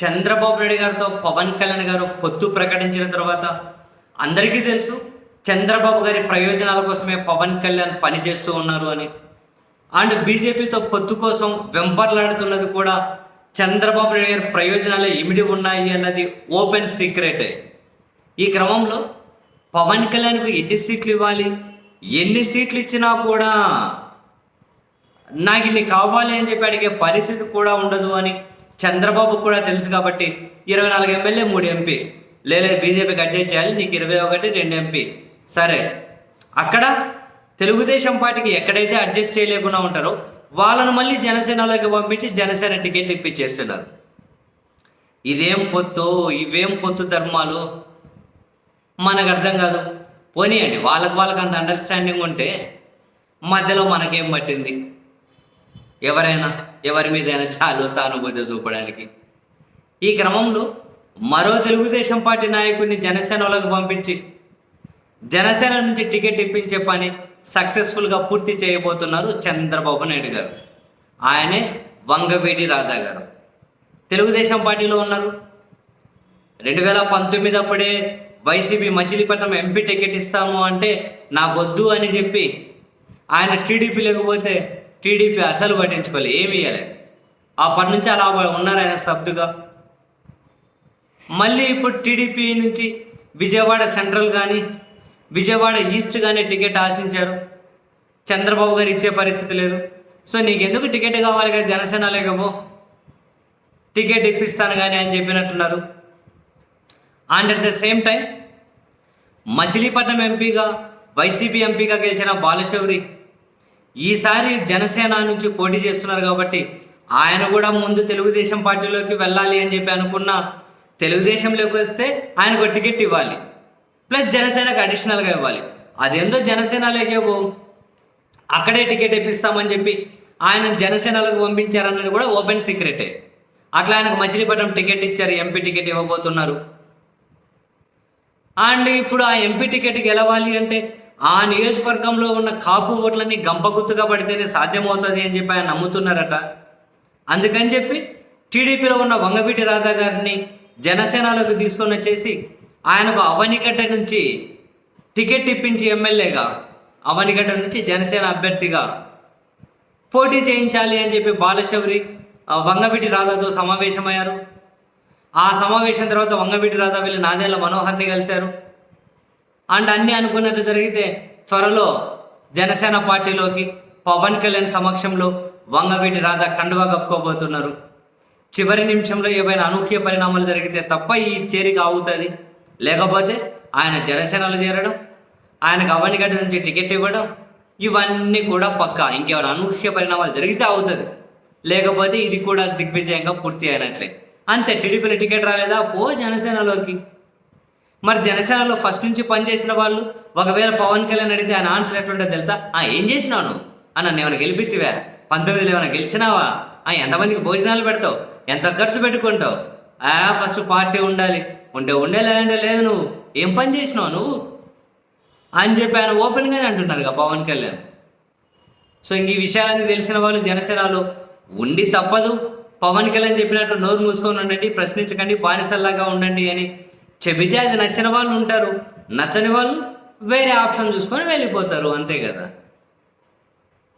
చంద్రబాబు నాయుడు గారితో పవన్ కళ్యాణ్ గారు పొత్తు ప్రకటించిన తర్వాత అందరికీ తెలుసు చంద్రబాబు గారి ప్రయోజనాల కోసమే పవన్ కళ్యాణ్ పనిచేస్తూ ఉన్నారు అని. అండ్ బీజేపీతో పొత్తు కోసం వెంపర్లాడుతున్నది కూడా చంద్రబాబు నాయుడు గారి ప్రయోజనాలు ఇమిడి ఉన్నాయి అన్నది ఓపెన్ సీక్రెటే. ఈ క్రమంలో పవన్ కళ్యాణ్కు ఎన్ని సీట్లు ఇవ్వాలి? ఎన్ని సీట్లు ఇచ్చినా కూడా నాకు ఇన్ని కావాలి అని చెప్పి అడిగే పరిస్థితి కూడా ఉండదు అని చంద్రబాబు కూడా తెలుసు కాబట్టి ఇరవై నాలుగు ఎమ్మెల్యే మూడు ఎంపీ. లేదా బీజేపీకి అడ్జస్ట్ చేయాలి నీకు ఇరవై ఒకటి రెండు ఎంపీ. సరే. అక్కడ తెలుగుదేశం పార్టీకి ఎక్కడైతే అడ్జస్ట్ చేయలేకుండా ఉంటారో వాళ్ళను మళ్ళీ జనసేనలోకి పంపించి జనసేన టికెట్లు ఇప్పించేస్తున్నారు. ఇదేం పొత్తు? ఇవేం పొత్తు ధర్మాలు? మనకు అర్థం కాదు. పోనీయండి వాళ్ళకి వాళ్ళకి అంత అండర్స్టాండింగ్ ఉంటే మధ్యలో మనకేం పట్టింది? ఎవరైనా? ఎవరి మీదైనా చాలు సానుభూతి చూపడానికి. ఈ క్రమంలో మరో తెలుగుదేశం పార్టీ నాయకుడిని జనసేనలోకి పంపించి జనసేన నుంచి టికెట్ ఇప్పించే పని సక్సెస్ఫుల్గా పూర్తి చేయబోతున్నారు చంద్రబాబు నాయుడు గారు. ఆయనే వంగవీటి రాధా గారు. తెలుగుదేశం పార్టీలో ఉన్నారు. రెండు వేల పంతొమ్మిది అప్పుడే వైసీపీ మచిలీపట్నం ఎంపీ టికెట్ ఇస్తాము అంటే నా వద్దు అని చెప్పి ఆయన టీడీపీ లేకపోతే టీడీపీ అసలు పట్టించుకోలే ఏమి ఇవ్వలే అప్పటి నుంచి అలా ఉన్నారు ఆయన స్తబ్దుగా. మళ్ళీ ఇప్పుడు టీడీపీ నుంచి విజయవాడ సెంట్రల్ కానీ విజయవాడ ఈస్ట్ కానీ టికెట్ ఆశించారు. చంద్రబాబు గారు ఇచ్చే పరిస్థితి లేదు. సో నీకెందుకు టికెట్ కావాలి కదా జనసేన లేకపో టికెట్ ఇప్పిస్తాను కానీ అని చెప్పినట్టున్నారు. And at the same time Machilipatnam ఎంపీగా వైసీపీ ఎంపీగా గెలిచిన బాలశౌరి ఈసారి జనసేన నుంచి పోటీ చేస్తున్నారు కాబట్టి ఆయన కూడా ముందు తెలుగుదేశం పార్టీలోకి వెళ్ళాలి అని చెప్పి అనుకున్న తెలుగుదేశంలోకి వస్తే ఆయనకు టికెట్ ఇవ్వాలి. ప్లస్ జనసేనకు అడిషనల్గా ఇవ్వాలి. అదేందో జనసేనలోకే పో. అక్కడే టికెట్ ఇప్పిస్తామని చెప్పి ఆయన జనసేనలోకి పంపించారన్నది కూడా ఓపెన్ సీక్రెటే. అట్లా ఆయనకు మచిలీపట్నం టికెట్ ఇచ్చారు ఎంపీ టికెట్ ఇవ్వబోతున్నారు. అండ్ ఇప్పుడు ఆ ఎంపీ టికెట్ గెలవాలి అంటే ఆ నియోజకవర్గంలో ఉన్న కాపు ఓట్లన్నీ గంపగుత్తుగా పడితేనే సాధ్యమవుతుంది అని చెప్పి ఆయన నమ్ముతున్నారట. అందుకని చెప్పి టీడీపీలో ఉన్న వంగవీటి రాధా గారిని జనసేనలోకి తీసుకొని వచ్చేసి ఆయనకు అవనిగడ్డ నుంచి టికెట్ ఇప్పించి ఎమ్మెల్యేగా అవనిగడ్డ నుంచి జనసేన అభ్యర్థిగా పోటీ చేయించాలి అని చెప్పి బాలశౌరి ఆ వంగవీటి రాధాతో సమావేశమయ్యారు. ఆ సమావేశం తర్వాత వంగవీటి రాధా వెళ్ళి నాదేళ్ళ మనోహర్ని కలిశారు. అండ్ అన్నీ అనుకున్నట్టు జరిగితే త్వరలో జనసేన పార్టీలోకి పవన్ కళ్యాణ్ సమక్షంలో వంగవీటి రాధా కండువా కప్పుకోబోతున్నారు. చివరి నిమిషంలో ఏవైనా అనూహ్య పరిణామాలు జరిగితే తప్ప ఈ చేరిక అవుతుంది లేకపోతే ఆయన జనసేనలో చేరడం ఆయనకు అవనిగడ్డ నుంచి టికెట్ ఇవ్వడం ఇవన్నీ కూడా పక్కా. ఇంకేమైనా అనూహ్య పరిణామాలు జరిగితే అవుతుంది లేకపోతే ఇది కూడా దిగ్విజయంగా పూర్తి అయినట్లే. అంతే టీడీపీలో టికెట్ రాలేదా? పో జనసేనలోకి. మరి జనసేనలో ఫస్ట్ నుంచి పనిచేసిన వాళ్ళు ఒకవేళ పవన్ కళ్యాణ్ అడిగితే ఆయన ఆన్సర్ ఎట్లుంటుందో తెలుసా? ఆ ఏం చేసినాను అన్న నన్ను ఏమైనా గెలిపితివా పంతొమ్మిదిలో ఏమైనా గెలిచినావా? ఆ ఎంతమందికి భోజనాలు పెడతావు? ఎంత ఖర్చు పెట్టుకుంటావు? ఆ ఫస్ట్ పార్టీ ఉండాలి. ఉంటే ఉండే లేదంటే లేదు నువ్వు. ఏం పని చేసినావు నువ్వు? అని చెప్పి ఆయన ఓపెన్గానే అంటున్నారుగా పవన్ కళ్యాణ్. సో ఇంక ఈ విషయాలన్నీ తెలిసిన వాళ్ళు జనసేనలో ఉండి తప్పదు. పవన్ కళ్యాణ్ చెప్పినట్టు నోరు మూసుకొని ఉండండి ప్రశ్నించకండి బానిసల్లాగా ఉండండి అని చెబితే అది నచ్చిన వాళ్ళు ఉంటారు. నచ్చని వాళ్ళు వేరే ఆప్షన్ చూసుకొని వెళ్ళిపోతారు అంతే కదా?